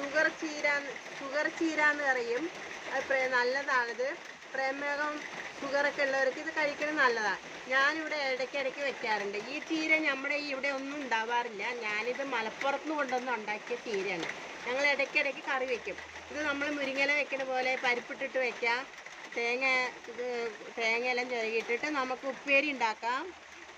Sugar ചീര sugar ചീര എന്ന് പറയും. അത് നല്ലതാണിത്. പ്രമേഹം ഷുഗറൊക്കെ ഉള്ളവർക്ക് ഇത് കഴിക്കുന്നത് നല്ലതാണ് ഞാനിവിടെ ഇടയ്ക്കിടയ്ക്ക് വെക്കാറുണ്ട്. ഈ ചീര നമ്മുടെ ഇവിടെ ഒന്നും ഉണ്ടാവാറില്ല. ഞാനിത് മലപ്പുറത്ത് നിന്ന് കൊണ്ടുവന്ന് ഉണ്ടാക്കിയ ചീരയാണ്. ഞങ്ങൾ ഇടയ്ക്കിടയ്ക്ക് കറി വെക്കും. ഇത് നമ്മൾ മുരിങ്ങല വെക്കുന്ന പോലെ പരിപ്പിട്ടിട്ട് വെക്കാം. തേങ്ങ തേങ്ങയെല്ലാം ചിരകിയിട്ടിട്ട് നമുക്ക് ഉപ്പേരി ഉണ്ടാക്കാം.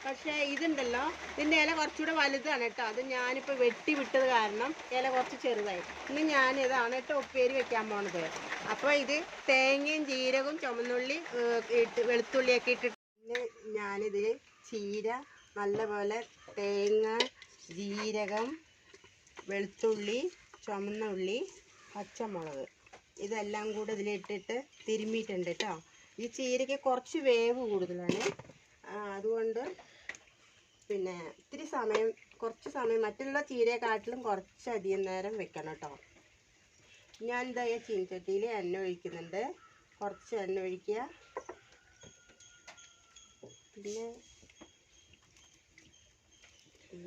പക്ഷേ ഇതുണ്ടല്ലോ ഇതിന്റെ ഇല കുറച്ചുകൂടെ വലുതാണ് കേട്ടോ. അത് ഞാനിപ്പോൾ വെട്ടി വിട്ടത് കാരണം ഇല കുറച്ച് ചെറുതായി. ഇന്ന് ഞാൻ ഇതാണ് കേട്ടോ ഉപ്പേരി വെക്കാൻ പോണത്. അപ്പോൾ ഇത് തേങ്ങയും ജീരകവും ചുമന്നുള്ളി ഇട്ട് വെളുത്തുള്ളിയൊക്കെ ഇട്ടിട്ട് ഞാനിത് ചീര നല്ലപോലെ തേങ്ങ ജീരകം വെളുത്തുള്ളി ചുമന്ന ഉള്ളി പച്ചമുളക് ഇതെല്ലാം കൂടെ ഇതിലിട്ടിട്ട് തിരുമ്മിയിട്ടുണ്ട് കേട്ടോ. ഈ ചീരയ്ക്ക് കുറച്ച് വേവ് കൂടുതലാണ്. അതുകൊണ്ട് പിന്നെ ഇത്തിരി സമയം കുറച്ച് സമയം മറ്റുള്ള ചീരയെക്കാട്ടിലും കുറച്ചധികം നേരം വെക്കണം കേട്ടോ ഞാൻ എന്താ ചീനച്ചട്ടിയിൽ എണ്ണ ഒഴിക്കുന്നുണ്ട്. കുറച്ച് എണ്ണ ഒഴിക്കുക. പിന്നെ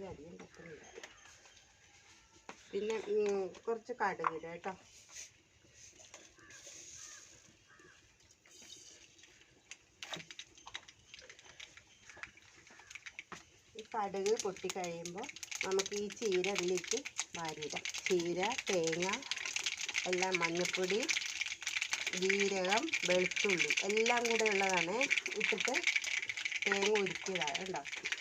അധികം പറ്റുന്നില്ല പിന്നെ കുറച്ച് കടുക് ഇടുക കേട്ടോ കടുക് പൊട്ടി കഴിയുമ്പോൾ നമുക്ക് ഈ ചീര അതിലേക്ക് വാരിയിടാം. ചീര തേങ്ങ എല്ലാം മഞ്ഞപ്പൊടി ജീരകം വെളുത്തുള്ളി എല്ലാം കൂടെ ഉള്ളതാണ് ഇട്ടിട്ട് തേങ്ങ ഉരുക്കിയതാണ് ഉണ്ടാക്കും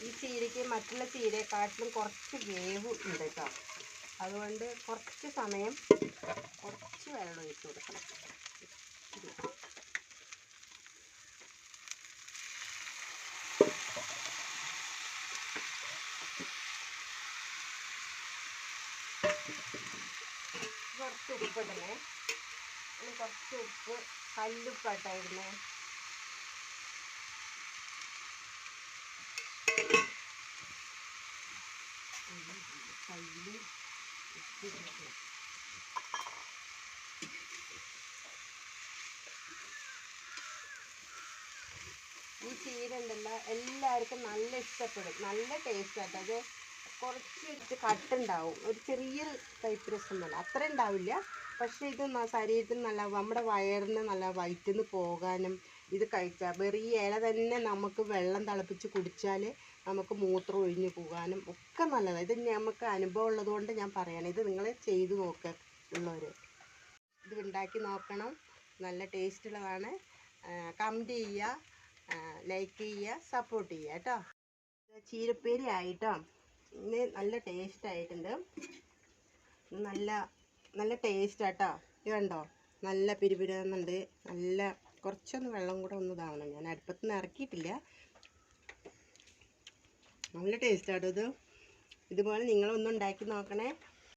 ഈ ചീരയ്ക്ക് മറ്റുള്ള ചീരയെക്കാട്ടിലും കുറച്ച് വേവ് ഉണ്ട് കേട്ടോ. അതുകൊണ്ട് കുറച്ച് സമയം കുറച്ച് വെള്ളം ഒഴിച്ച് കൊടുക്കണം. കുറച്ച് ഇടണേ. ഇനി കുറച്ച് ഉപ്പ് കല്ലുപ്പാട്ടായിരുന്നേ കല്ല്. ഈ ചീര ഉണ്ടല്ലോ എല്ലാവർക്കും നല്ല ഇഷ്ടപ്പെടും. നല്ല ടേസ്റ്റ് ആട്ടോ അത് കുറച്ച് ഒരു കട്ടുണ്ടാവും. ഒരു ചെറിയൊരു ടൈപ്പ് രസം നല്ല അത്ര ഉണ്ടാവില്ല. പക്ഷേ ഇത് ശരീരത്തിന് നല്ല നമ്മുടെ വയറിന് നല്ല വയറ്റിൽ നിന്ന് പോകാനും ഇത് കഴിച്ചാൽ വെറും ഇല തന്നെ നമുക്ക് വെള്ളം തിളപ്പിച്ച് കുടിച്ചാൽ നമുക്ക് മൂത്രം ഒഴിഞ്ഞു പോകാനും ഒക്കെ നല്ലതാണ് ഇത് നമുക്ക് അനുഭവം ഉള്ളതുകൊണ്ട് ഞാൻ പറയണം. ഇത് നിങ്ങൾ ചെയ്തു നോക്കുക ഉള്ളവർ ഇത് ഉണ്ടാക്കി നോക്കണം. നല്ല ടേസ്റ്റ് ഉള്ളതാണ്. കമന്റ് ചെയ്യുക. ലൈക്ക് ചെയ്യുക. സപ്പോർട്ട് ചെയ്യുക കേട്ടോ. ചീരപ്പേരി ആയിട്ടോ. ഇന്ന് നല്ല ടേസ്റ്റ് ആയിട്ടുണ്ട്. നല്ല നല്ല ടേസ്റ്റ് ആട്ടോ. ഇത് കണ്ടോ? നല്ല പിരിപിരുന്നുണ്ട് നല്ല കുറച്ചൊന്ന് വെള്ളം കൂടെ ഒന്ന് ഇതാവണം. ഞാൻ അടുപ്പത്ത് നിന്ന് ഇറക്കിയിട്ടില്ല. നല്ല ടേസ്റ്റാണ് ഇത്. ഇതുപോലെ നിങ്ങളൊന്നും ഉണ്ടാക്കി നോക്കണേ.